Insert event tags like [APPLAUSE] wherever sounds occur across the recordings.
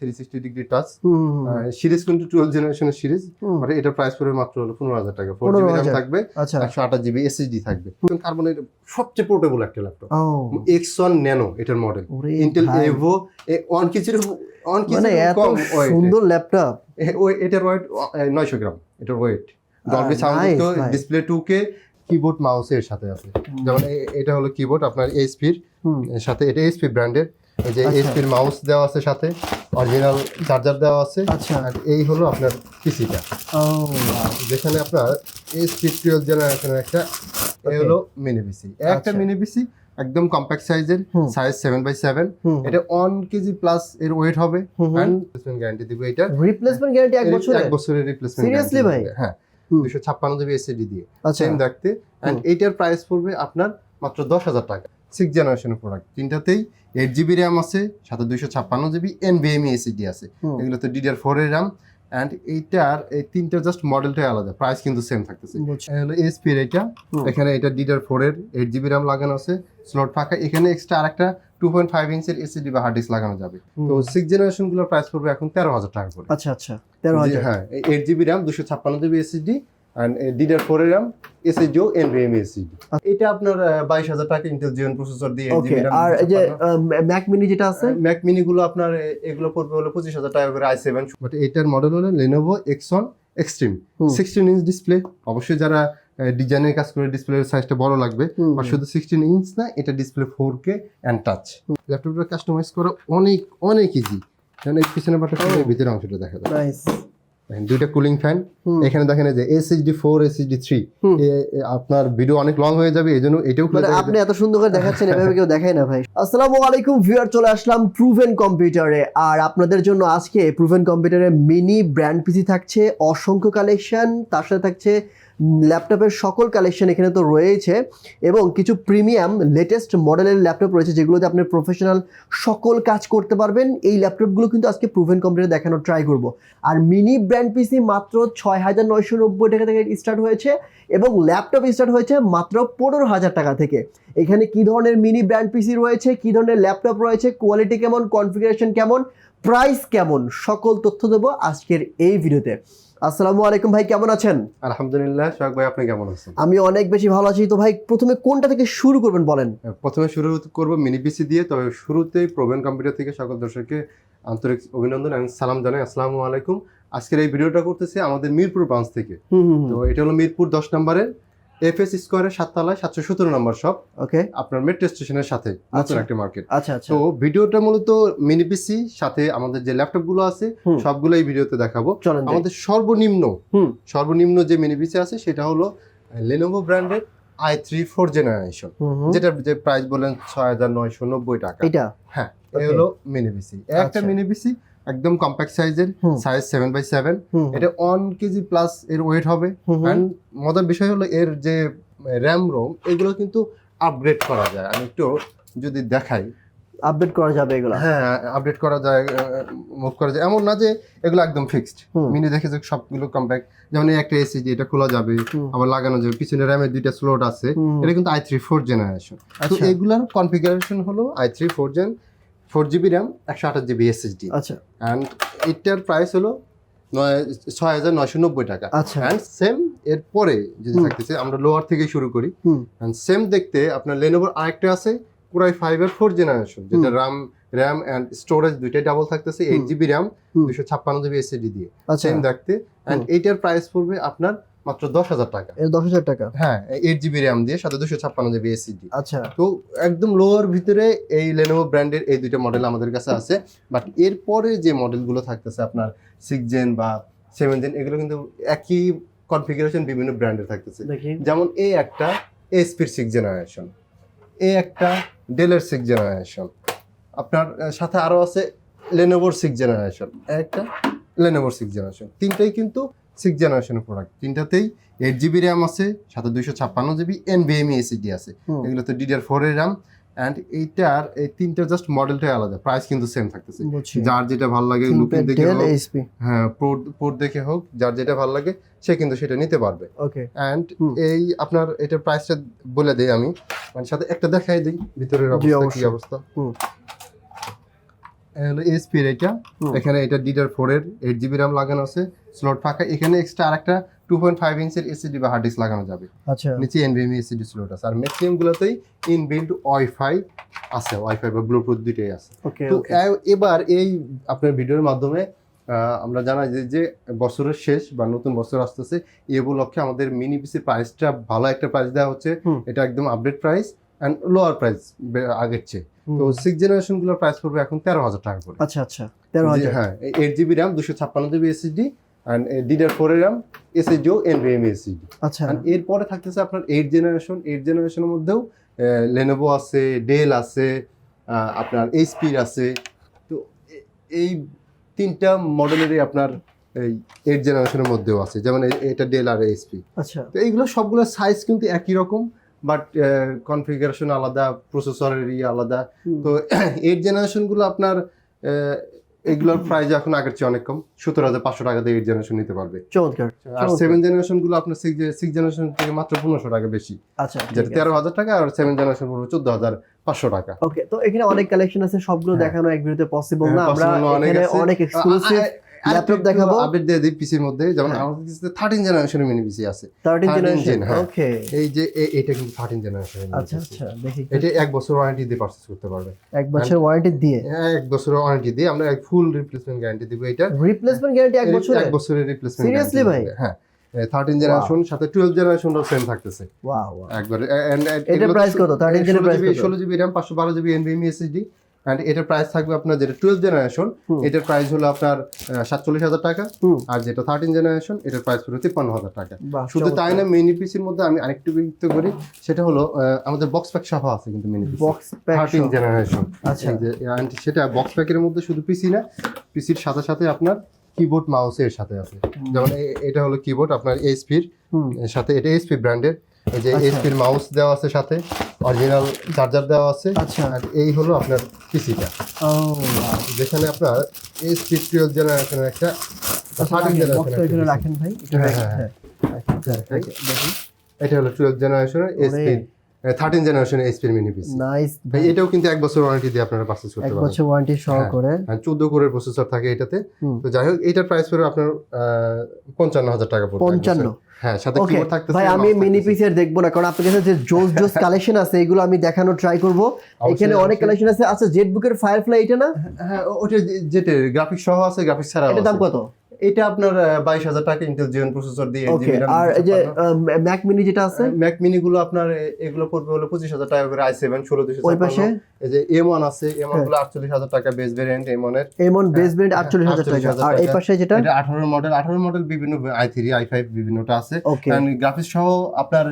Three sixty degree touch. Series কিন্তু twelve জেনারেশনের series মানে এটার প্রাইস পড়বে মাত্র হলো পনেরো হাজার টাকা। ফোর জিবি র্যাম থাকবে আচ্ছা। একশো আঠাশ জিবি এসএসডি থাকবে। কার্বনের সবচেয়ে পোর্টেবল একটা ল্যাপটপ এক্স ওয়ান ন্যানো এটার মডেল ইন্টেল। এভো ওয়ান কিছুর ওয়ান মানে কিছুর এত কম সুন্দর ল্যাপটপ ওই এটার ওয়েট নয়শো গ্রাম। এটার weight Dolby sound. Display two K keyboard মাউসের সাথে আছে। যেমন এটা হলো কিবোর্ড আপনার এইচপির সাথে এটা এইচপি ব্র্যান্ডের এই যে আচ্ছা। এইচপির মাউস দেওয়া আছে সাথে অরিজিনাল চার্জার দেওয়া আছে আচ্ছা। আর এই হলো আপনার পিসিটা যেখানে আপনার এইচপি টুয়েলভ জেনারেশনের একটা এই হলো মিনি পিসি একটা আচ্ছা। মিনি পিসি একদম কম্প্যাক্ট সাইজের। সাইজ সেভেন বাই সেভেন এটা ওয়ান কেজি প্লাস এর ওয়েট হবে। হুম। গ্যারান্টি দিব এটা। রিপ্লেসমেন্ট গ্যারান্টি এক এক বছরের রিপ্লেসমেন্ট Seriously ভাই? হ্যাঁ। দুশো ছাপ্পান্ন জিবি এসএসডি দিয়ে। আচ্ছা। সেম দেখতে। এইটার প্রাইস পড়বে আপনার মাত্র দশ হাজার টাকা। সিক্স জেনারেশনের প্রোডাক্ট তিনটাতেই এইট জিবি র্যাম আছে সাথে দুইশো ছাপ্পান্ন জিবি এনভিএমই এসএসডি আছে। এগুলো তো ডিডিআর ফোর এর র্যাম অ্যান্ড এইটার এই তিনটা জাস্ট মডেলটাই আলাদা প্রাইস কিন্তু সেম থাকতেছে। হলো এসপি এর এটা এখানে এটা ডিডিআর ফোর এর এইট জিবি র্যাম লাগানো আছে স্লট ফাঁকা। এখানে এক্সট্রা আরেকটা টু পয়েন্ট ফাইভ ইঞ্চের এসএসডি বা হার্ড ডিস্ক লাগানো যাবে। তো সিক্স জেনারেশনগুলোর প্রাইস পড়বে এখন তেরো হাজার টাকা করে। আচ্ছা আচ্ছা তেরো হাজার। হ্যাঁ এইট জিবি র্যাম দুশো ছাপ্পান্ন GB and DDR four RAM এসএসডিও NVM SSD এটা আপনার বাইশ হাজার টাকা ইন্টেল প্রসেসর দিয়ে আর এই যে ম্যাক মিনি যেটা আছে? ম্যাক মিনি গুলো আপনার এগুলো পড়বে হলো পঁচিশ হাজার টাকা করে আই সেভেন বাট এটার মডেল হলো Lenovo X one extreme sixteen inch display অবশ্যই যারা ডিজাইনের কাজ করে ডিসপ্লের সাইজটা বড় লাগবে আর শুধু সিক্সটিন ইঞ্চ না এটা display four K and touch ল্যাপটপটা কাস্টমাইজ করা অনেক অনেক ইজি কারণ এই পিছনে. ভিতরে অংশটা দেখা যায়। দুইটা কুলিং ফ্যান এখানে দেখেন যে এসএসডি ফোর এসএসডি থ্রি আপনার ভিডিও অনেক লং হয়ে যাবে এই জন্য এটাও মানে আপনি এত সুন্দর করে দেখাচ্ছেন এভাবে কেউ দেখায় না ভাই। [LAUGHS] আসসালামু আলাইকুম ভিউয়ার চলে আসলাম প্রুভেন কম্পিউটারে আর আপনাদের জন্য আজকে প্রুভেন কম্পিউটারে মিনি ব্র্যান্ড পিসি থাকছে অসংখ্য কালেকশন তার সাথে থাকছে ল্যাপটপের সকল কালেকশন এখানে তো রয়েছে এবং কিছু প্রিমিয়াম লেটেস্ট মডেলের ল্যাপটপ রয়েছে যেগুলোতে আপনি প্রফেশনাল সকল কাজ করতে পারবেন। এই ল্যাপটপগুলো কিন্তু আজকে প্রুভেন কম্পিউটারে দেখানোর ট্রাই করব। আর মিনি ব্র্যান্ড পিসি মাত্র ছয় হাজার নয়শো নব্বই টাকা থেকে স্টার্ট হয়েছে এবং ল্যাপটপ স্টার্ট হয়েছে মাত্র পনেরো হাজার টাকা থেকে। এখানে কি ধরনের মিনি ব্র্যান্ড পিসি রয়েছে, কি ধরনের ল্যাপটপ রয়েছে কোয়ালিটি কেমন কনফিগারেশন কেমন প্রাইস কেমন, সকল তথ্য দেবো আজকের এই ভিডিওতে আসসালামু আলাইকুম ভাই কেমন আছেন? আলহামদুলিল্লাহ সোহাগ ভাই আপনি কেমন আছেন? আমি অনেক বেশি ভালো আছি। তো ভাই প্রথমে কোনটা থেকে শুরু করবেন বলেন? প্রথমে শুরু করব মিনি পিসি দিয়ে তবে শুরুতেই প্রবীণ কম্পিউটার থেকে সকল দর্শককে আন্তরিক অভিনন্দন এবং সালাম জানাই। আসসালামু আলাইকুম। আজকের এই ভিডিওটা করতেছি আমাদের মিরপুর ব্রাঞ্চ থেকে। তো এটা হলো মিরপুর দশ নম্বরের এফ এস স্কোয়ারের সাততলায় সাতশো সতেরো নম্বর শপ ওকে আপনার মেট্রো স্টেশনের সাথে নতুন আচ্ছা। একটা মার্কেট আচ্ছা আচ্ছা। তো ভিডিওটা মূলত মিনি পিসি সাথে আমাদের যে ল্যাপটপগুলো আছে সবগুলো এই ভিডিওতে দেখাবো। আমাদের সর্বনিম্ন সর্বনিম্ন যে মিনি পিসি আছে সেটা হলো লেনোভো ব্র্যান্ডের I three four generation hmm. যে প্রাইস বলেন ছয় হাজার নয়শো নব্বই টাকা। এটা? হ্যাঁ. এই হলো মিনি পিসি একটা আচ্ছা। মিনি পিসি একদম কম্প্যাক্ট সাইজের সাইজ সেভেন বাই সেভেন এটা ওয়ান কেজি প্লাস এর ওয়েট হবে। অ্যান্ড মজার বিষয় হলো এর যে র্যাম রোম এগুলো কিন্তু আপগ্রেড করা যায়। আমি একটু যদি দেখাই। আপডেট করা যাবে এগুলো? হ্যাঁ আপডেট করা যায় মুভ করা যায়। এমন না যে এগুলো একদম ফিক্সড। মিনি দেখে যে সবগুলো কম্প্যাক্ট যেমন একটা এসি এটা খোলা যাবে। আবার লাগানো যাবে। পিছনে র্যামের দুইটা স্লট আছে। এটা কিন্তু আই থ্রি ফোর জেনারেশন তো আচ্ছা। এগুলার কনফিগারেশন হলো I three four gen four GB RAM একশো আঠাশ জিবি এসএসডি আচ্ছা। অ্যান্ড এটার প্রাইস হলো ছয় হাজার নয়শো নব্বই টাকা। আচ্ছা। অ্যান্ড সেম এর পরে যদি থাকতেছে আমরা লোয়ার থেকে শুরু করি। অ্যান্ড সেম দেখতে আপনার লেনোভোর আরেকটা আছে পুরাই ফাইভের ফোর জেনারেশন যেটা র্যাম র্যাম অ্যান্ড স্টোরেজ দুইটাই ডাবল থাকতেছে এইট জিবি র্যাম। দুশো ছাপ্পান্ন জিবি এসএসডি দিয়ে। আচ্ছা। সেম দেখতে। অ্যান্ড এইটার প্রাইস পড়বে আপনার মাত্র দশ হাজার টাকা। এর দশ হাজার টাকা? হ্যাঁ এইট জিবি র্যাম দিয়ে সাথে দুশো ছাপ্পান্ন জিবি এসএসডি আচ্ছা। তো একদম লোয়ার ভিতরে এই লেনোভো ব্র্যান্ডের এই দুইটা মডেল আমাদের কাছে আছে। বাট এরপরে যে মডেলগুলো থাকতেছে আপনার সিক্স জেন বা সেভেন জেন এগুলো কিন্তু একই কনফিগারেশন বিভিন্ন ব্র্যান্ডের থাকতেছে। যেমন এই একটা এসপির সিক্স জেনারেশন এই একটা ডেলের সিক্স জেনারেশন আপনার সাথে আরও আছে লেনোভোর সিক্স জেনারেশন একটা? লেনোভোর সিক্স জেনারেশন তিনটাই কিন্তু সিক্স জেনারেশনের প্রোডাক্ট তিনটাতেই এইট জিবি র্যাম আছে সাথে দুইশো ছাপ্পান্ন জিবি এনভিএমই এসিডি আছে। এগুলো তো ডিডিআর ফোর এর র্যাম অ্যান্ড এইটার এই তিনটা জাস্ট মডেলটাই আলাদা প্রাইস কিন্তু সেম থাকতেছে। যার যেটা ভালো লাগে লুকিং দেখে হোক হ্যাঁ পোর্ট পোর্ট দেখে হোক যার যেটা ভালো লাগে সে কিন্তু সেটা নিতে পারবে। ওকে অ্যান্ড এই আপনার এটার প্রাইসটা বলে দেই আমি মানে সাথে একটা দেখাই দিই ভিতরের অবস্থা কি অবস্থা। হুম। হলো এসপি এটা এখানে এটা ডিডার ফোর এর এইট জিবি র্যাম লাগানো আছে স্লট ফাঁকা। এখানে এক্সট্রা আরেকটা টু পয়েন্ট ফাইভ ইঞ্চের এসিডি বা হার্ড ডিস্ক লাগানো যাবে। আচ্ছা। নিচে এনভিএমই এসিডি স্লট আছে। আর ম্যাক্সিমাম গুলোতেই ইনবিল্ড ওয়াইফাই আছে ওয়াইফাই বা ব্লুটুথ দুইটাই আছে। তো এবার এই আপনার ভিডিওর মাধ্যমে আমরা জানাই যে যে বছরের শেষ বা নতুন বছর আসতেছে এই উপলক্ষে আমাদের মিনি পিসির প্রাইসটা ভালো একটা প্রাইস দেওয়া হচ্ছে। এটা একদম update price and lower price আগের চেয়ে। তো সিক্স জেনারেশনগুলোর প্রাইস পড়বে এখন তেরো হাজার টাকা করে। আচ্ছা আচ্ছা তেরো হাজার। হ্যাঁ এইট জিবি র্যাম দুশো ছাপ্পান্ন GB SSD and DDR four RAM এসএসডিও NVMe SSD আচ্ছা। এরপরে থাকতেছে আপনার এইট জেনারেশন এইট জেনারেশনের মধ্যেও লেনোভো আছে ডেল আছে আহ, আপনার এইচপির আছে। তো এই তিনটা মডেলেরই আপনার এই এইট জেনারেশনের মধ্যেও আছে। যেমন এটা ডেল আর এইচপি আচ্ছা। তো এইগুলো সবগুলো সাইজ কিন্তু একই রকম বাট কনফিগারেশন আলাদা প্রসেসরের ইয়ে আলাদা তো [COUGHS] এইট জেনারেশনগুলো আপনার এগুলোর প্রাইস এখন আগের চেয়ে অনেক কম। সতেরো হাজার পাঁচশো টাকা দিয়ে এইট জেনারেশন নিতে পারবে। চমৎকার আর সেভেন জেনারেশনগুলো আপনার সিক্স জেনারেশন থেকে মাত্র পনেরোশো টাকা বেশি। আচ্ছা যেটা তেরো হাজার টাকা আর সেভেন জেনারেশন পড়বে চোদ্দ হাজার পাঁচশো টাকা। ওকে তো এখানে অনেক কালেকশন আছে সবগুলো হ্যাঁ। দেখানো এক ভিডিওতে পসিবল না। হ্যাঁ, আমরা অনেক অনেক এক্সক্লুসিভ ল্যাপটপ দেখাবো। আপডেট দিয়ে দিই পিসির মধ্যে। যেমন হ্যাঁ। আমাদের কাছে থার্টিন জেনারেশনের মিনি পিসি আছে। 13 13 জেনারেশন। ওকে এই যে এটা কিন্তু থার্টিন জেনারেশনের আচ্ছা আচ্ছা দেখি এটা এক বছর ওয়ারেন্টি দিয়ে পারচেস করতে পারবে। এক বছর ওয়ারেন্টি দিয়ে? হ্যাঁ, এক বছরের ওয়ারেন্টি দিয়ে আমরা ফুল রিপ্লেসমেন্ট গ্যারান্টি দিব এটা। রিপ্লেসমেন্ট গ্যারান্টি এক বছরে? এক বছরের রিপ্লেসমেন্ট Seriously ভাই? হ্যাঁ। থার্টিন জেনারেশন সাথে টুয়েলভ জেনারেশনটাও সেম থাকতেছে। একবারে এটার প্রাইস কত? 13 জেনের প্রাইস কত? ষোলো জিবি র্যাম পাঁচশো বারো জিবি এনভিএমই এসএসডি অ্যান্ড এটার প্রাইস থাকবে আপনার যেটা টুয়েলভ জেনারেশন এটার প্রাইস হলো আপনার সাতচল্লিশ হাজার টাকা। আর যেটা থার্টিন জেনারেশন এটার প্রাইস হলো তিপ্পান্ন হাজার টাকা। শুধু তাই না মিনি পিসির মধ্যে আমি আরেকটু বিরক্ত করি সেটা হলো আমাদের বক্স প্যাক সহ আছে কিন্তু mini PC box pack thirteen generation আচ্ছা। সেটা বক্স প্যাকের মধ্যে শুধু পিসি না পিসির সাথে সাথে আপনার কিবোর্ড মাউস এর সাথে আছে। যেমন এটা হলো কিবোর্ড আপনার এইচপির সাথে এটা এইচপি ব্র্যান্ডের এই যে এসপির এইচপির মাউস দেওয়া আছে সাথে অরিজিনাল চার্জার দেওয়া আছে আচ্ছা। আর এই হলো আপনার পিসিটা যেখানে আপনার এসপি টুয়েলভ জেনারেশনের একটা জেনারেশন রাখেন ভাই এটা হলো টুয়েলভ জেনারেশনের এইচপি থার্টিন জেনারেশনের এইচপির মিনি পিসি নাইস ভাই এটাও কিন্তু এক বছর ওয়ারেন্টি দিয়ে আপনারা পারচেজ এক করতে পারবেন। বছর ওয়ারেন্টি সহ হ্যাঁ। করে। চোদ্দ কোরের প্রসেসর থাকে এটাতে। তো যাই হোক এটার প্রাইস পড়বে আপনার পঞ্চান্ন হাজার টাকা পড়বে এক পঞ্চান্ন। হ্যাঁ সাথে কিবোর্ড থাকতেছে ভাই আমি মিনি থাকতেছে। পিসি আর দেখব না কারণ আপনার কাছে যে জোস জোস [LAUGHS] কালেকশন আছে এগুলো আমি দেখানো ট্রাই করব। এখানে অনেক কালেকশন আছে। আচ্ছা জেট বুকের ফায়ারফ্লাই এটা না? হ্যাঁ ওটা যেটা গ্রাফিক্স সহ আছে গ্রাফিক্স ছাড়া এটার দাম কত? এটা আপনার বাইশ হাজার টাকা ইন্টেল প্রসেসর দিয়ে আর এই যে ম্যাক মিনি যেটা আছে? ম্যাক মিনি গুলো আপনার এগুলো পড়বে হলো পঁচিশ হাজার টাকা করে আই সেভেন ষোলো দুশো ওই পাশে? এই যে এম ওয়ান আছে এম ওয়ান হ্যাঁ। গুলো আটচল্লিশ হাজার টাকা বেস ভেরিয়েন্ট এম এমন বেস ব্র্যান্ড আটচল্লিশ হাজার 48,000 টাকা আর এই পাশে যেটা? এটা আঠারো মডেল আঠারো মডেল বিভিন্ন আই থ্রি আই ফাইভ বিভিন্নটা আছে। গ্রাফিক্স সহ আপনার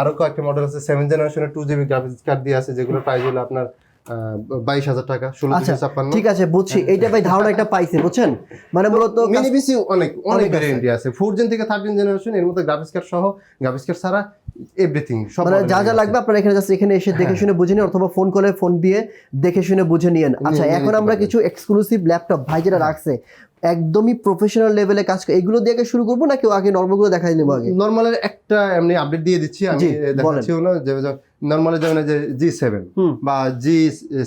আরও কয়েকটা মডেল আছে। সেভেন জেনারেশনের টু জিবি গ্রাফিক্স কার্ড দিয়ে আছে যেগুলো প্রাইস হলো আপনার বাইশ হাজার টাকা ষোলো আচ্ছা, ঠিক আছে বুঝছি। এইটা ভাই ধারণা একটা পাইছে বুঝছেন? মানে মূলত মিনি পিসি অনেক অনেক অনেক আছে। ফোর জেন থেকে থার্টিন জেনারেশন এর মধ্যে গ্রাফিক্স কার্ড সহ গ্রাফিক্স কার্ড ছাড়া এভরিথিং সব মানে যা যা লাগবে আপনারা এখানে জাস্ট এখানে এসে দেখে হ্যাঁ। শুনে বুঝে নিন অথবা ফোন করে ফোন দিয়ে দেখে শুনে বুঝে নিয়েন। আচ্ছা এখন আমরা কিছু এক্সক্লুসিভ ল্যাপটপ ভাই যেটা রাখছে একদমই প্রফেশনাল লেভেলে কাজ এগুলো দিয়ে শুরু করব নাকি আগে নর্মালগুলো দেখাই নেব আগে? নর্মালের একটা এমনি আপডেট দিয়ে দিচ্ছি আমি দেখাচ্ছিও না যে নর্মালে যেমন যে জি সেভেন বা জি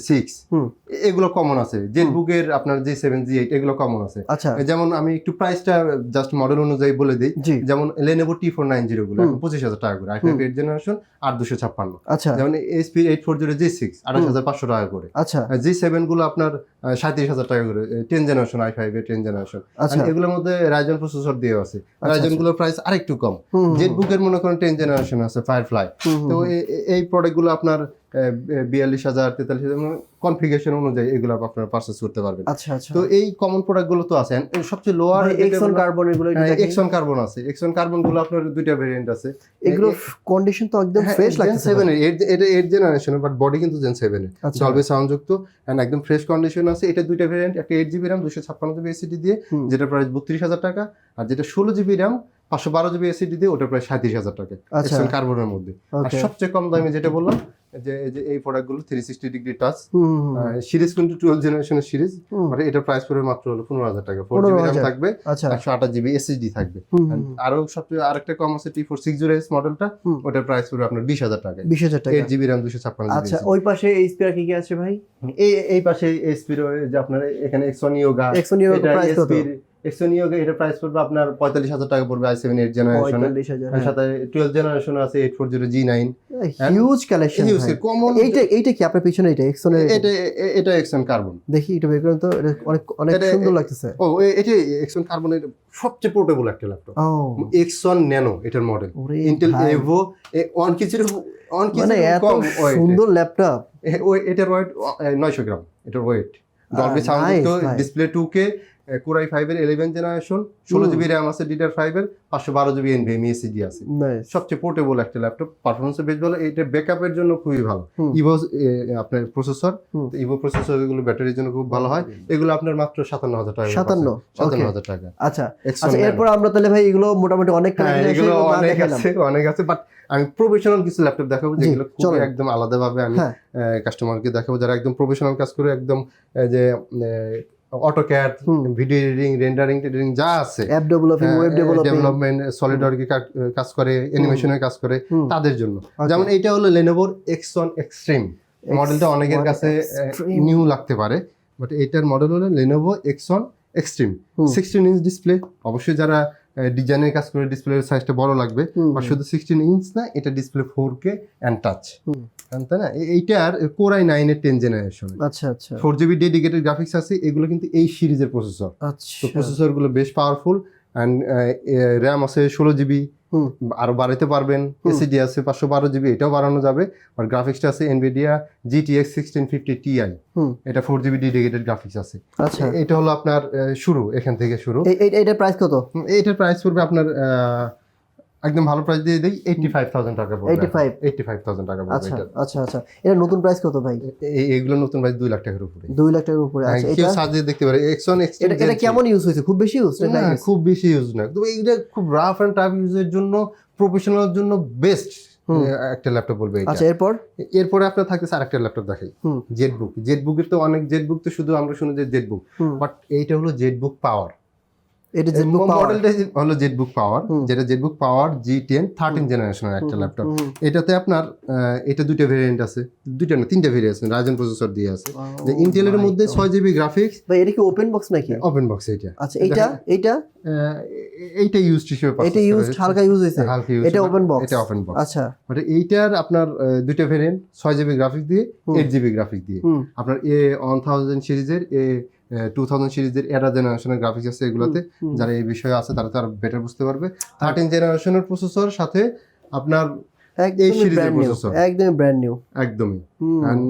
সিক্স এগুলো কমন আছে। জেট বুকের আপনার জি সেভেন জি এইট এগুলো কমন আছে। আচ্ছা। যেমন আমি একটু প্রাইসটা জাস্ট মডেল অনুযায়ী বলে দিই। যেমন Lenovo T four nine zero গুলো পঁচিশ হাজার টাকা করে। আই ফাইভ এইট জেনারেশন আট দুশো ছাপ্পান্ন। আচ্ছা। যেমন HP eight four zero G six আঠাশ হাজার পাঁচশো টাকা করে। আচ্ছা। জি সেভেনগুলো আপনার সাঁত্রিশ হাজার টাকা করে। Ten generation I five ten generation আচ্ছা। এগুলোর মধ্যে রাইজন প্রসেসর দিয়ে আছে। আচ্ছা, রাইজনগুলোর প্রাইস আরেকটু কম। হুম, হুম, জেট বুকের মনে করেন টেন জেনারেশন আছে ফায়ারফ্লাই হুম, হুম, তো হুম। এই প্রোডাক্টগুলো আপনার বিয়াল্লিশ হাজার তেতাল্লিশ হাজার কনফিগারেশন অনুযায়ী এগুলো আপনারা পারচেস করতে পারবেন। আচ্ছা আচ্ছা। তো এই কমন প্রোডাক্টগুলো তো আছে। সবচেয়ে লোয়ার এক্সন কার্বন এগুলো এক্সন কার্বন আছে। এক্সন কার্বনগুলো আপনার দুইটা ভেরিয়েন্ট আছে। এগুলো কন্ডিশন তো একদম ফ্রেশ লাগছে সেভেন এটা এইট জেনারেশন বাট বডি কিন্তু জেন সেভেন আচ্ছা। ডলবি সাউন্ড যুক্ত এন্ড একদম ফ্রেশ কন্ডিশন আছে। এটা দুইটা ভেরিয়েন্ট একটা এইট জিবি র্যাম দুশো ছাপ্পান্ন জিবি এসিডি দিয়ে যেটা প্রাইস বত্রিশ হাজার টাকা আর যেটা ষোলো জিবি র্যাম পাঁচশো বারো জিবি এসিডি দিয়ে ওটা প্রায় সাঁত্রিশ হাজার টাকা। আচ্ছা। এক্সেল কার্বনের মধ্যে। আর সবচেয়ে কম দামে যেটা বললাম যে এই যে এই প্রোডাক্টগুলো three sixty degree touch series কিন্তু টুয়েলভ জেনারেশনের সিরিজ মানে এটার প্রাইস পড়বে মাত্র হলো পনেরো হাজার টাকা। ফোর জিবি র্যাম থাকবে আচ্ছা। একশো আঠাশ জিবি এসএসডি থাকবে। আরও সবচেয়ে আরেকটা কম আছে T four six zero S মডেলটা। ওটার প্রাইস পড়বে আপনার বিশ হাজার টাকা বিশ হাজার টাকা। এইট জিবি র্যাম দুশো ছাপ্পান্ন আচ্ছা ওই পাশে এই স্পিয়ার কি কি আছে ভাই? এই এই পাশে এসপির যে আপনার এখানে এক্সোনিও প্রাইস কত? এসপির এক্সন ইয়োগা এটা প্রাইস পড়বে আপনার পঁয়তাল্লিশ হাজার টাকা পড়বে আই সেভেন এইট জেনারেশন হ্যাঁ। সাথে টুয়েলভ জেনারেশন আছে eight four zero G nine huge collection common এইটা এইটা কি আপনার পিছনে এটা এক্সনের এটা এটা এক্সন কার্বন দেখি এটা বের করেন তো এটা অনেক অনেক সুন্দর লাগতেছে। ও এটা এক্সন কার্বনের সবচেয়ে পোর্টেবল একটা ল্যাপটপ এক্সন ন্যানো এটার মডেল ইন্টেল এভো ওয়ান কিছুর ওয়ান মানে এত সুন্দর ল্যাপটপ ওই এটার ওয়েট নয়শো গ্রাম এটার ওয়েট ডলবি সাউন্ড তো display two K Core i ফাইভের ইলেভেন জেনারেশন ষোলো জিবি র্যাম আছে ডিডার ফাইভের পাঁচশো বারো জিবি এনভিএম এসিডি আছে। সবচেয়ে পোর্টেবল একটা ল্যাপটপ পারফরমেন্স বেশ ভালো এটা ব্যাকআপের জন্য খুবই ভালো। ইভো আপনার প্রসেসর ইভো প্রসেসর এগুলো ব্যাটারির জন্য খুব ভালো হয়। এগুলো আপনার মাত্র সাতান্ন হাজার টাকা সাতান্ন? সাতান্ন হাজার টাকা। আচ্ছা। আচ্ছা এরপর আমরা তাহলে ভাই এগুলো মোটামুটি অনেক হ্যাঁ, আছে, এগুলো অনেক আছে অনেক আছে বাট আমি প্রফেশনাল কিছু ল্যাপটপ দেখাবো যেগুলো খুবই একদম আলাদাভাবে আমি হ্যাঁ। কাস্টমারকে দেখাবো। যারা একদম প্রফেশনাল কাজ করে একদম যে AutoCAD video editing rendering tendering যা আছে। App developing web developing development solid ওয়ার্কে কাজ করে অ্যানিমেশনের কাজ করে তাদের জন্য। যেমন এটা হলো লেনোভোর এক্সন এক্সট্রিম মডেলটা অনেকের কাছে নিউ লাগতে পারে বাট এটার মডেল হলো Lenovo X one extreme. Sixteen inch display অবশ্যই যারা ডিজাইনের কাজ করে ডিসপ্লের সাইজটা বড় লাগবে। আর শুধু সিক্সটিন ইঞ্চ না এটা display four K and touch. তাই না? এইটার কোরাই নাইনের টেন জেনারেশন আচ্ছা আচ্ছা। ফোর জিবি ডেডিকেটেড গ্রাফিক্স আছে এগুলো কিন্তু এই সিরিজের প্রসেসর তো আচ্ছা প্রসেসরগুলো বেশ পাওয়ারফুল অ্যান্ড র্যাম আছে ষোলো জিবি। আরও বাড়াতে পারবেন এসিডি আছে পাঁচশো বারো জিবি এটাও বাড়ানো যাবে। আর গ্রাফিক্সটা আছে Nvidia GTX sixteen fifty Ti. এটা ফোর জিবি ডিডিকেটেড গ্রাফিক্স আছে। আচ্ছা। এটা হলো আপনার শুরু এখান থেকে শুরু। এটার প্রাইস কত? এটার প্রাইস পড়বে আপনার আহ, একদম ভালো প্রাইস দিয়ে দিই এইটটি ফাইভ থাউজেন্ড টাকা পড়বে 85 এইটটি ফাইভ থাউজেন্ড টাকা পড়বে আচ্ছা আচ্ছা আচ্ছা। এটা নতুন প্রাইস কত ভাই? এইগুলো নতুন প্রাইস দুই লাখ টাকার উপরে। দুই লাখ টাকার উপরে। আচ্ছা হ্যাঁ, কেউ এটা দেখতে পারে এক্সন এটা এটা কেমন ইউজ হয়েছে? খুব বেশি ইউজ না, খুব বেশি ইউজ না। তবে এইটা খুব রাফ অ্যান্ড টাফ ইউজের জন্য প্রফেশনাল জন্য বেস্ট। একটা ল্যাপটপ বলবে এটা। আচ্ছা এরপর? এরপরে আপনার থাকতেছে আরেকটা ল্যাপটপ দেখাই। জেট বুক জেট বুকের তো অনেক জেট বুক তো শুধু আমরা শুনি যে জেট বুক বাট এইটা হলো জেট বুক পাওয়ার এটা জেটবুক মডেলটা হলো জেট বুক পাওয়ার যেটা ZBook power G ten thirteen জেনারেশনের একটা ল্যাপটপ এটাতে আপনার এটা দুইটা ভেরিয়েন্ট আছে। দুইটা না তিনটা ভেরিয়েন্ট আছে রাইজেন প্রসেসর দিয়ে আছে। যে ইন্টেলের মধ্যে ছয় জিবি গ্রাফিক্স এটা কি ওপেন বক্স নাকি? ওপেন বক্স এটা আচ্ছা এইটা আহ, এইটা ইউজ হিসেবে এটা হালকা ইউজ হয়েছে? হালকা ইউজ এটা ওপেন বক্স এটা ওপেন বক্স আচ্ছা। মানে এইটার আপনার দুইটা ভেরিয়েন্ট ছয় জিবি গ্রাফিক দিয়ে। এইট জিবি গ্রাফিক দিয়ে। আপনার এ ওয়ান থাউজেন্ড সিরিজের এ টু থাউজেন্ড সিরিজের এরা জেনারেশনের গ্রাফিক্স আছে এগুলোতে। যারা এই বিষয়ে আছে তারা তো আর বেটার বুঝতে পারবে। থার্টিন জেনারেশনের প্রসেসর সাথে আপনার একদমই সিরিজের ব্র্যান্ড একদমই ব্র্যান্ড নিউ একদমই। And,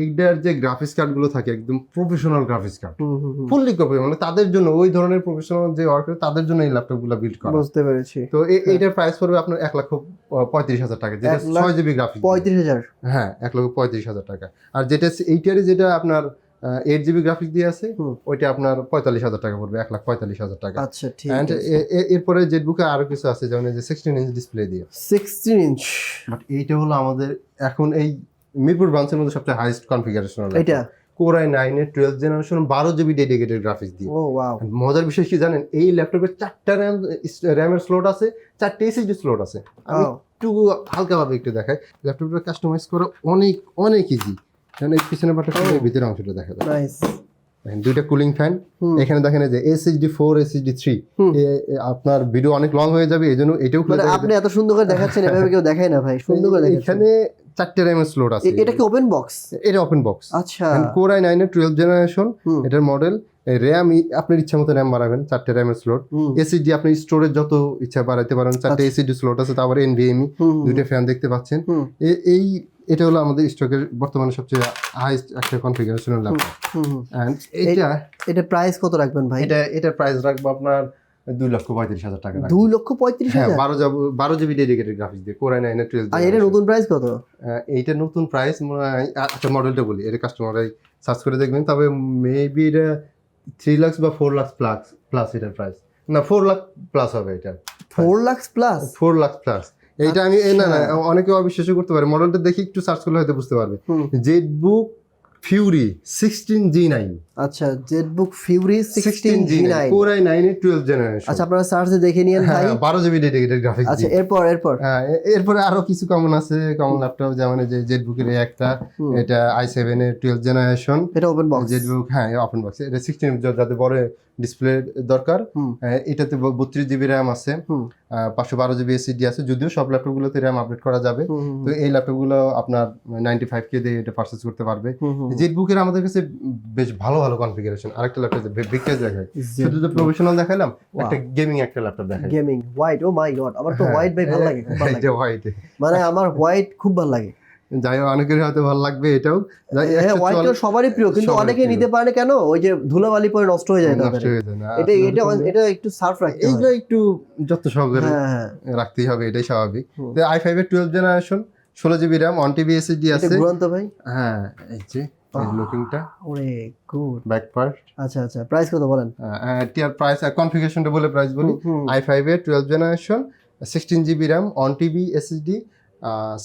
এইটার যে গ্রাফিক্স কার্ডগুলো থাকে একদম professional graphics card fully copy মানে তাদের জন্য ওই ধরনের প্রফেশনাল যে ওয়ার্কার তাদের জন্য এই ল্যাপটপগুলো বিল্ড করা। বুঝতে পেরেছি। তো এইটার প্রাইস পড়বে আপনার এক লক্ষ পঁয়ত্রিশ হাজার টাকা যেটা ছয় জিবি গ্রাফিক্স পঁয়ত্রিশ হাজার। হ্যাঁ এক লক্ষ পঁয়ত্রিশ হাজার টাকা। আর যেটা এইটারই যেটা আপনার এইট জিবি গ্রাফিক দিয়ে আছে ওইটা আপনার পঁয়তাল্লিশ হাজার টাকা পড়বে এক লাখ পঁয়তাল্লিশ হাজার টাকা। আচ্ছা ঠিক অ্যান্ড এরপরে জেটবুকে আরও কিছু আছে যেমন যে সিক্সটিন ইঞ্চ ডিসপ্লে দিয়ে। সিক্সটিন ইঞ্চ বাট এইটা হলো আমাদের এখন এই মিরপুর ব্রাঞ্চের মধ্যে সবচেয়ে হাইস্ট কনফিগারেশন এটা কোরাই নাইনের টুয়েলভ জেনারেশন বারো জিবি ডেডিকেটেড গ্রাফিক্স দিয়ে। ও ওয়াও মজার বিষয় কি জানেন এই ল্যাপটপে চারটা র্যাম র্যামের স্লট আছে চারটে এসএসডি স্লট আছে। আমি Oh. একটু হালকাভাবে একটু দেখাই। ল্যাপটপটা কাস্টমাইজ করা অনেক অনেক ইজি কারণ এই পিছনে পাটা Oh. ভিতরে অংশটা দেখা যায় নাইস দুইটা কুলিং ফ্যান এখানে দেখেন যে এসএসডি ফোর এসএসডি থ্রি আপনার ভিডিও অনেক লং হয়ে যাবে এই জন্য এটাও মানে আপনি এত সুন্দর করে দেখাচ্ছেন এভাবে কেউ দেখায় না ভাই সুন্দর করে এখানে চারটে র্যামের স্লট আছে। এটা কি ওপেন বক্স এটা ওপেন বক্স আচ্ছা। কোরাই নাইনের টুয়েলভ জেনারেশন এটার মডেল র্যাম আপনার ইচ্ছা মতো র্যাম বাড়াবেন চারটে র্যামের স্লট হুম। আপনি স্টোরেজ যত ইচ্ছা বাড়াইতে পারেন চারটে আচ্ছা। এসিডি স্লট আছে তারপরে এনভিএমই হুম, দুইটা ফ্যান দেখতে পাচ্ছেন। এই এটা হলো আমাদের স্টকের বর্তমানে সবচেয়ে হাইস্ট একটা কনফিগারেশনের ল্যাপটপ। এন্ড এটা এটা প্রাইস কত রাখবেন ভাই? এটা এটার প্রাইস রাখব আপনার দুই লক্ষ পঁয়ত্রিশ হাজার টাকা। দুই লক্ষ পঁয়ত্রিশ হ্যাঁ হাজার? বারো যাব বারো জিবি ডেডিকেটেড গ্রাফিক্স দিয়ে কোরাই নাইনের টুয়েলভ আর এটা নতুন প্রাইস কত? এইটা নতুন প্রাইস আচ্ছা মডেলটা বলি। এটা কাস্টমারাই সার্চ করে দেখবেন তবে মেবি এটা থ্রি লাক্স বা ফোর লাক্স প্লাস প্লাস এটার প্রাইস না ফোর লাখ প্লাস হবে এটা। Four lakh plus four lakh plus এইটা আমি এই না না আচ্ছা। অনেকে অবিশ্বাসও করতে পারে মডেলটা দেখে একটু সার্চ করলে হয়তো বুঝতে পারবে। ZBook Fury sixteen G nine আচ্ছা ZBook Fury sixteen G nine core I nine twelve generation আচ্ছা আপনারা সার্চে দেখে নিয়েন ভাই। হ্যাঁ বারো জিবি ডেডিকেটেড গ্রাফিক্স আচ্ছা এরপর এরপর। হ্যাঁ এরপরে আরও কিছু কমন আছে কমন ল্যাপটপ যেমন যে জেড বুকের একটা এটা আই সেভেন এর টুয়েলভ জেনারেশন এটা ওপেন বক্স জেড বুক হ্যাঁ ওপেন বক্স এটা সিক্সটিন যাতে বড় ডিসপ্লে দরকার। হ্যাঁ, এটাতে বত্রিশ জিবি র্যাম আছে। পাঁচশো বারো জিবি এসিডি আছে যদিও সব ল্যাপটপগুলোতে র্যাম আপডেট করা যাবে। তো এই ল্যাপটপগুলো আপনার নাইনটি ফাইভ কে দিয়ে এটা পারচেস করতে পারবে। জেড বুকের আমাদের কাছে বেশ ভালো ভালো কনফিগারেশন আরেকটা ল্যাপটপ বিকেজ দেখাই। শুধু তো প্রফেশনাল দেখালাম একটা গেমিং একটা ল্যাপটপ দেখাই। Gaming white oh my god আমার তো হ্যাঁ, হোয়াইট ভাই ভালো লাগে খুব ভালো লাগে। হোয়াইট মানে আমার হোয়াইট খুব ভালো লাগে। যাই হোক অনেকের হয়তো ভালো লাগবে এটাও। যাই হ্যাঁ হোয়াইট তো সবারই প্রিয় কিন্তু অনেকে নিতে পারে না কেন? ওই যে ধুলাবালি পরে নষ্ট হয়ে যায় নষ্ট হয়ে যায় না এটা এটা এটা একটু সার্ফ রাখতে এইগুলো একটু যত সহকারে হ্যাঁ হ্যাঁ। রাখতেই হবে এটাই স্বাভাবিক। আই ফাইভ এর টুয়েলভ জেনারেশন ষোলো GB RAM one TB SSD আছে। ভাই। হ্যাঁ এই যে। লুকিংটা ওরে গুড। ব্যাক পার্ট আচ্ছা আচ্ছা প্রাইস কত বলেন? টিয়ার প্রাইস কনফিগারেশনটা বলে প্রাইস বলি। আই ফাইভ এর twelve generation sixteen GB RAM one TB SSD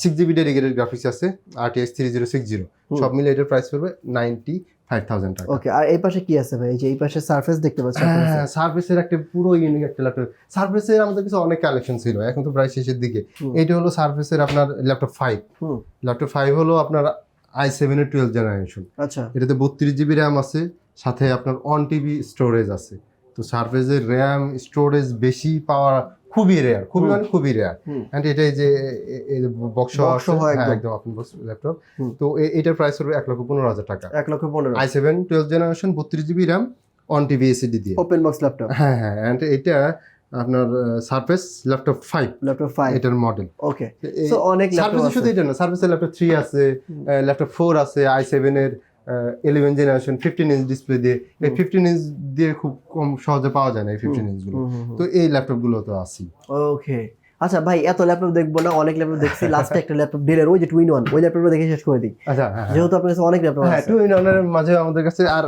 six GB dedicated graphics আছে R T X three zero six zero সব মিলে এটার প্রাইস পড়বে নাইনটি ফাইভ থাউজেন্ড টাকা। ওকে আর এই পাশে কি আছে ভাই? এই যে এই পাশে সারফেস দেখতে পাচ্ছি হ্যাঁ সার্ভিসের একটা পুরো ইউনিক একটা ল্যাপটপ আমাদের কাছে অনেক কালেকশন ছিল এখন তো প্রায় শেষের দিকে। এটা হলো সার্ভিসের আপনার ল্যাপটপ ফাইভ ল্যাপটপ ফাইভ হলো আপনার আই সেভেন এর টুয়েলভ জেনারেশন আচ্ছা। এটাতে বত্রিশ জিবি র্যাম আছে সাথে আপনার ওয়ান টিবি স্টোরেজ আছে। তো সার্ভিসের র্যাম স্টোরেজ বেশি পাওয়া খুবই রেয়ার খুবই মানে খুবই রেয়ার অ্যান্ড এটাই যে বক্স সহ একদম। আপনি ল্যাপটপ তো এটার প্রাইস হবে এক লক্ষ পনেরো হাজার টাকা। এক লক্ষ পনেরো আই সেভেন টুয়েলভ জেনারেশন বত্রিশ GB RAM one TB SSD দিয়ে। ওপেন বক্স ল্যাপটপ হ্যাঁ হ্যাঁ অ্যান্ড এটা আপনার Surface laptop five laptop five এটার মডেল ওকে সো অনেক ল্যাপটপ সার্ভিসে শুধু এটা না সার্ভিসের ল্যাপটপ থ্রি আছে ল্যাপটপ ফোর আছে আই সেভেন এর eleven generation fifteen inch display দিয়ে। এই ফিফটিন ইঞ্চ দিয়ে খুব কম সহজে পাওয়া যায় না এই ফিফটিন ইঞ্চগুলো। তো এই ল্যাপটপগুলো তো আছে ওকে আচ্ছা ভাই এত ল্যাপটপ দেখব না অনেক ল্যাপটপ দেখছি [LAUGHS] লাস্টে একটা ল্যাপটপ ডেলের ওই যে টুইন ওয়ান ওই ল্যাপটপটা দেখে শেষ করে দিই। আচ্ছা হ্যাঁ হ্যাঁ। যেহেতু আপনার কাছে অনেক ল্যাপটপ হ্যাঁ টু ইন ওয়ানের মাঝে আমাদের কাছে আর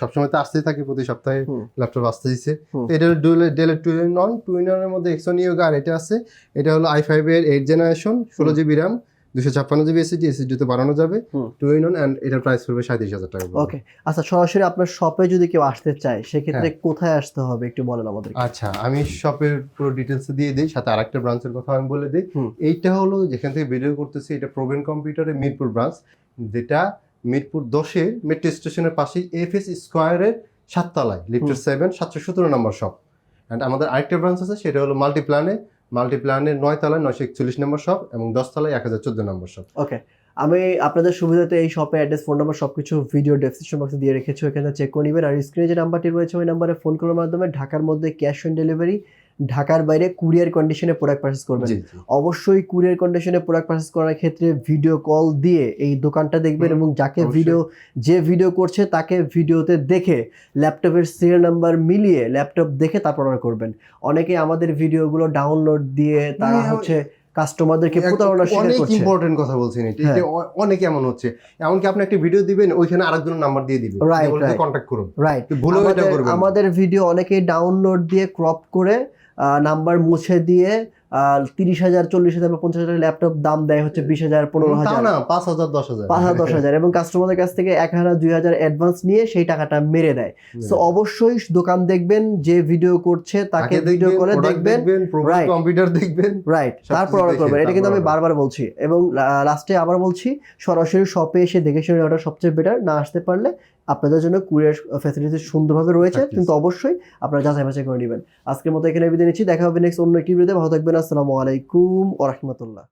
সবসময় তো আসতেই থাকে প্রতি সপ্তাহে ল্যাপটপ আসতে দিচ্ছে। এটা এটা ডেলের two in one two in ওয়ানের মধ্যে এক্সোনিও আর এটা আছে এটা হলো আই ফাইভ এর এইট জেনারেশন ষোলো জিবি র্যাম দুশো ছাপ্পান্ন জিবি এসিডি এসিডিতে বাড়ানো যাবে। টু ইন অ্যান্ড এটার প্রাইস পড়বে সাঁত্রিশ হাজার টাকা ওকে আচ্ছা সরাসরি আপনার শপে যদি কেউ আসতে চায় সেক্ষেত্রে কোথায় আসতে হবে একটু বলেন আমাদের আচ্ছা আমি শপের পুরো ডিটেলস দিয়ে দিই সাথে আরেকটা ব্রাঞ্চের কথা আমি বলে দিই। এইটা হলো যেখান থেকে ভিডিও করতেছি এটা প্রোগ্রাম কম্পিউটারের মিরপুর ব্রাঞ্চ যেটা মিরপুর দশে মেট্রো স্টেশনের পাশেই এফ এস স্কোয়ারের সাততলায় লিফটের সেভেন সাতশো সতেরো নম্বর শপ অ্যান্ড আমাদের আরেকটা ব্রাঞ্চ আছে সেটা হলো মাল্টিপ্লানে মাল্টিপ্লানের নয় তলায় নয়শো একচল্লিশ নম্বর শপ এবং দশ তলায় এক হাজার চোদ্দ নম্বর শপ। ওকে, আমি আপনাদের সুবিধাতে এই শপে অ্যাড্রেস, ফোন নাম্বার সবকিছু ভিডিও ডেসক্রিপশন বক্সে দিয়ে রেখেছি, ওখানে চেক করে নেবেন। আর স্ক্রিনে যে নাম্বারটি রয়েছে, ওই নাম্বারে ফোন করার মাধ্যমে ঢাকার মধ্যে ক্যাশ অন ডেলিভারি ঢাকার বাইরে কুরিয়ার কন্ডিশনে প্রোডাক্ট পারচেস করবেন। অবশ্যই কুরিয়ার কন্ডিশনে প্রোডাক্ট পারচেস করার ক্ষেত্রে ভিডিও কল দিয়ে এই দোকানটা দেখবেন এবং যাকে ভিডিও যে ভিডিও করছে তাকে ভিডিওতে দেখে ল্যাপটপের সিরিয়াল নাম্বার মিলিয়ে ল্যাপটপ দেখে তারপর অর্ডার করবেন। অনেকে আমাদের ভিডিওগুলো ডাউনলোড দিয়ে তারা হ্যাঁ, হচ্ছে কাস্টমারদেরকে প্রতারণার শিকার অনেক ইম্পর্টেন্ট কথা বলছেন এটা। হ্যাঁ। এটা অ- অনেক এমন হচ্ছে। এমনকি আপনি একটা ভিডিও দিবেন ওইখানে আরেকজনের নাম্বার দিয়ে দিবেন। Right. কন্ট্যাক্ট করুন। রাইট ভুলেও এটা করবেন আমাদের ভিডিও অনেকেই ডাউনলোড দিয়ে ক্রপ করে নাম্বার মুছে দিয়ে তিরিশ হাজার চল্লিশ হাজার বা পঞ্চাশ হাজার ল্যাপটপ দাম দেয় হচ্ছে বিশ হাজার পনেরো হাজার। না পাঁচ হাজার দশ হাজার। পাঁচ হাজার দশ হাজার এবং কাস্টমারদের কাছ থেকে এক হাজার দুই হাজার অ্যাডভান্স নিয়ে সেই টাকাটা মেরে দেয়। সো অবশ্যই দোকান দেখবেন যে ভিডিও করছে তাকে ভিডিও করে দেখবেন. কম্পিউটার দেখবেন রাইট তারপর অর্ডার করবেন এটা কিন্তু আমি বারবার বলছি। এবং লাস্টে আবার বলছি সরাসরি শপে এসে দেখে শুনে অর্ডার সবচেয়ে বেটার না আসতে পারলে আপনাদের জন্য কুরিয়ার ফ্যাসিলিটি সুন্দরভাবে রয়েছে কিন্তু অবশ্যই আপনারা যাচাই বাছাই করে নেবেন। আজকের মতো এখানে বিদায় নিচ্ছি দেখা হবে নেক্সট অন্য একটি ভিডিওতে ভালো থাকবেন আসসালামু আলাইকুম ওরহমতুল্লাহ